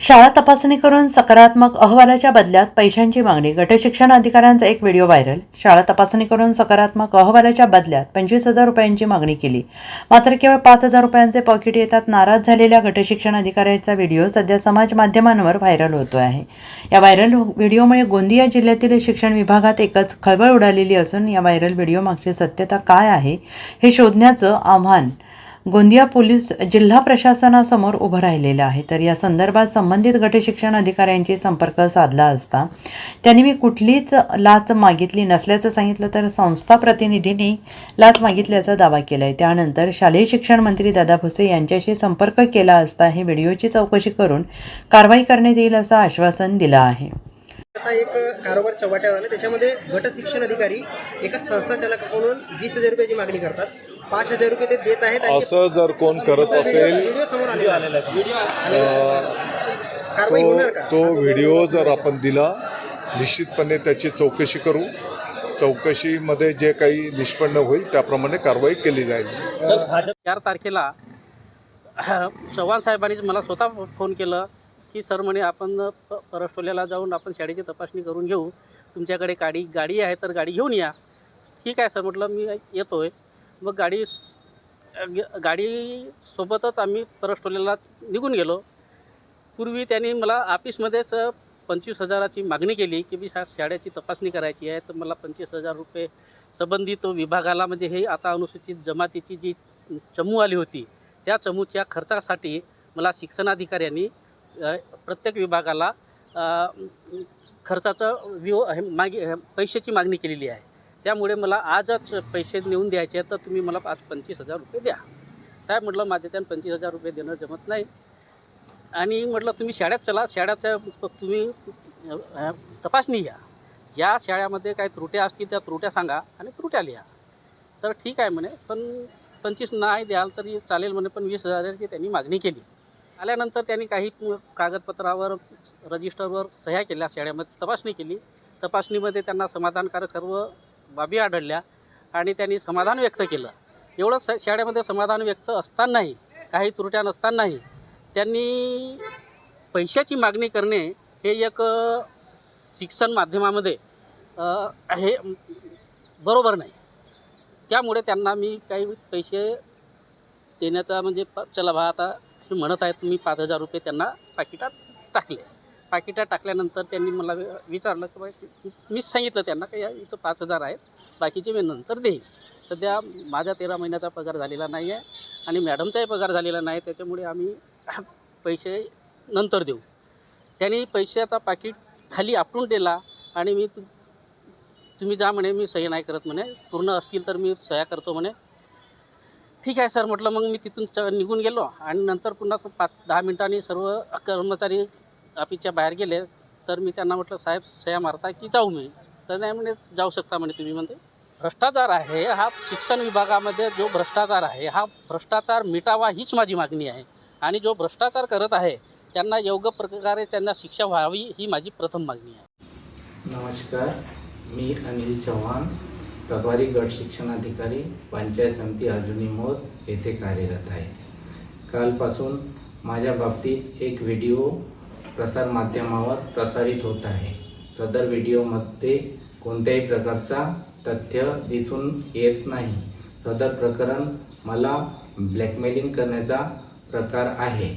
शाळा तपासणी करून सकारात्मक अहवालाच्या बदल्यात पैशांची मागणी. गटशिक्षण अधिकाऱ्यांचा एक व्हिडिओ व्हायरल. शाळा तपासणी करून सकारात्मक अहवालाच्या बदल्यात पंचवीस हजार रुपयांची मागणी केली. मात्र केवळ पाच हजार रुपयांचे पॉकेट येतात नाराज झालेल्या गटशिक्षण अधिकाऱ्याचा व्हिडिओ सध्या समाज माध्यमांवर व्हायरल होतो आहे. या व्हायरल व्हिडिओमुळे गोंदिया जिल्ह्यातील शिक्षण विभागात एकच खळबळ उडालेली असून या व्हायरल व्हिडिओ मागची सत्यता काय आहे हे शोधण्याचं आव्हान गोंदिया पोलीस जिल्हा प्रशासनासमोर उभं राहिलेलं आहे. तर या संदर्भात संबंधित गटशिक्षण अधिकाऱ्यांशी संपर्क साधला असता त्यांनी मी कुठलीच लाच मागितली नसल्याचं सांगितलं तर संस्था प्रतिनिधींनी लाच मागितल्याचा दावा केला आहे त्यानंतर शालेय शिक्षण मंत्री दादा भुसे यांच्याशी संपर्क केला असता हे व्हिडिओची चौकशी करून कारवाई करण्यात येईल असं आश्वासन दिलं आहे. असा एक कारोबार चव्हाट्यावर आला. त्याच्यामध्ये गट शिक्षण अधिकारी एका संस्था चालकाकडून वीस हजार रुपयाची मागणी करतात. पाच हजार रुपये ते देत आहेत आणि असं जर कोण करत असेल व्हिडिओ समोर आलेला आहे. कारवाई होणार तो का? तो व्हिडिओ जर आपण दिला निश्चितपणे त्याची चौकशी करू. चौकशीमध्ये जे काही निष्पन्न होईल त्याप्रमाणे कारवाई केली जाईल. चार तारखेला चव्हाण साहेबांनीच मला स्वतः फोन केलं की सर म्हणे आपण प परस्टोल्याला जाऊन आपण शाळेची तपासणी करून घेऊ. तुमच्याकडे गाडी गाडी आहे तर गाडी घेऊन या. ठीक आहे सर म्हटलं मी येतो आहे मग गाडी गाडीसोबतच आम्ही परस्टोल्याला निघून गेलो. पूर्वी त्यांनी मला ऑफिसमध्येच पंचवीस हजाराची मागणी केली की मी शा शाळेची तपासणी करायची आहे. तर मला पंचवीस हजार रुपये संबंधित विभागाला म्हणजे हे आता अनुसूचित जमातीची जी चमू आली होती त्या चमूच्या खर्चासाठी मला शिक्षणाधिकाऱ्यांनी प्रत्येक विभागाला खर्चाचं विव हे मागे पैशाची मागणी केलेली आहे. त्यामुळे मला आजच पैसे नेऊन द्यायचे आहेत तर तुम्ही मला आज पंचवीस हजार रुपये द्या. साहेब म्हटलं माझ्याच्यानं पंचवीस हजार रुपये देणं जमत नाही. आणि म्हटलं तुम्ही शाळेत चला शाळेचं तुम्ही तपासणी घ्या. ज्या शाळेमध्ये काही त्रुट्या असतील त्या त्रुट्या सांगा आणि त्रुट्या लिहा. तर ठीक आहे म्हणे पण पंचवीस नाही द्याल तरी चालेल म्हणे पण वीस हजाराची त्यांनी मागणी केली. आल्यानंतर त्यांनी काही कागदपत्रावर रजिस्टरवर सह्या केल्या शाळेमध्ये तपासणी केली. तपासणीमध्ये त्यांना समाधानकारक सर्व बाबी आढळल्या आणि त्यांनी समाधान व्यक्त केलं. एवढं स शाळेमध्ये समाधान व्यक्त असतानाही काही त्रुट्या नसतानाही त्यांनी पैशाची मागणी करणे हे एक शिक्षण माध्यमामध्ये हे बरोबर नाही. त्यामुळे त्यांना मी काही पैसे देण्याचा म्हणजे प चला भा आता हे म्हणत आहेत मी पाच हजार रुपये त्यांना पाकिटात टाकले. पाकिटात टाकल्यानंतर त्यांनी मला विचारलं की मीच सांगितलं त्यांना की या इथं पाच हजार आहेत बाकीचे मी नंतर देईन. सध्या माझा तेरा महिन्याचा पगार झालेला नाही आहे आणि मॅडमचाही पगार झालेला नाही त्याच्यामुळे आम्ही पैसे नंतर देऊ. त्यांनी पैशाचा पाकिट खाली आपटून दिला आणि मी तु- तुम्ही जा म्हणे मी सही नाही करत म्हणे पूर्ण असतील तर मी सह्या करतो म्हणे. ठीक आहे सर म्हटलं मग मी तिथून च निघून गेलो आणि नंतर पुन्हा पाच दहा मिनटांनी सर्व कर्मचारी ऑफिसच्या बाहेर गेले तर मी त्यांना म्हटलं साहेब सया मारता की जाऊ मी तर नाही म्हणे जाऊ शकता म्हणे तुम्ही म्हणते. भ्रष्टाचार आहे हा शिक्षण विभागामध्ये जो भ्रष्टाचार आहे हा भ्रष्टाचार मिटावा हीच माझी मागणी आहे. आणि जो भ्रष्टाचार करत आहे त्यांना योग्य प्रकारे त्यांना शिक्षा व्हावी ही माझी प्रथम मागणी आहे. नमस्कार मी अनिल चव्हाण प्रभारी गट शिक्षणाधिकारी पंचायत समिती अर्जुनी मोद येथे कार्यरत आहे. कालपासून माझ्या बाबतीत एक व्हिडिओ प्रसारमाध्यमावर प्रसारित होत आहे. सदर व्हिडिओमध्ये कोणत्याही प्रकारचा तथ्य दिसून येत नाही. सदर प्रकरण मला ब्लॅकमेलिंग करण्याचा प्रकार आहे.